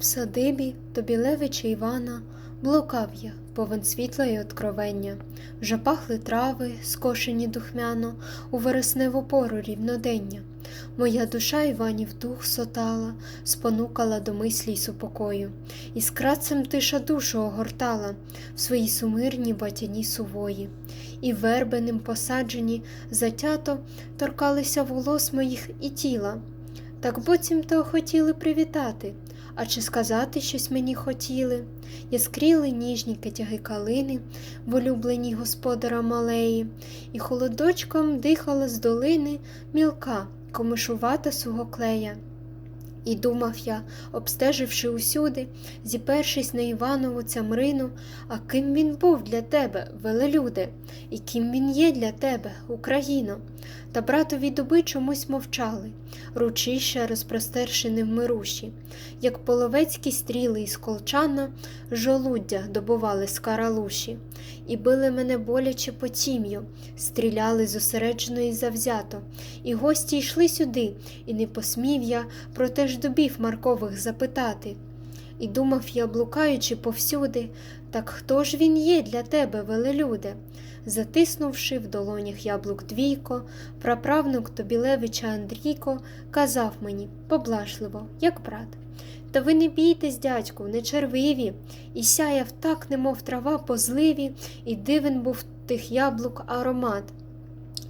В садибі Тобілевича Івана блукав я, повен світла й откровення. Вже пахли трави, скошені духмяно, у вересневу пору рівнодення. Моя душа Іванів дух сотала, спонукала до мислі й супокою, і з крацем тиша душу огортала в своїй сумирній батяні сувої, і вербеним посаджені затято торкалися волос моїх і тіла. Так буцім то хотіли привітати, а чи сказати щось мені хотіли? Яскріли ніжні китяги калини в улюбленій господара малеї, і холодочком дихала з долини мілка, комишувата суго клея. І думав я, обстеживши усюди, зіпершись на Іванову цямрину, а ким він був для тебе, велелюде, і ким він є для тебе, Україно. Та братові дуби чомусь мовчали, ручища розпростерши невмируші, як половецькі стріли із колчана, жолуддя добували з каралуші, і били мене боляче по тім'ю, стріляли зосереджено і завзято, і гості йшли сюди, і не посмів я про те ж дубів Маркових запитати. І думав я, блукаючи повсюди, так хто ж він є для тебе, велелюде? Затиснувши в долонях яблук двійко, праправнук Тобілевича Андрійко казав мені поблажливо, як брат. Та ви не бійтесь, дядьку, не червиві, і сяяв так, немов трава по зливі, і дивен був тих яблук аромат.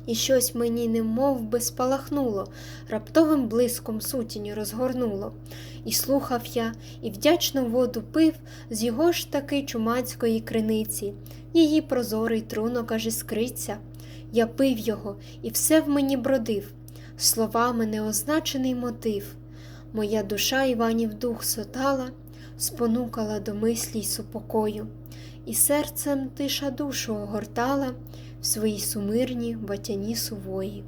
І щось мені немов би спалахнуло, раптовим блиском сутінь розгорнуло. І слухав я, і вдячну воду пив з його ж таки чумацької криниці, її прозорий трунок аж іскриться. Я пив його, і все в мені бродив, словами неозначений мотив. Моя душа Іванів дух сотала, спонукала до мислі й супокою, і серцем тиша душу огортала в своїй сумирні батяні сувої.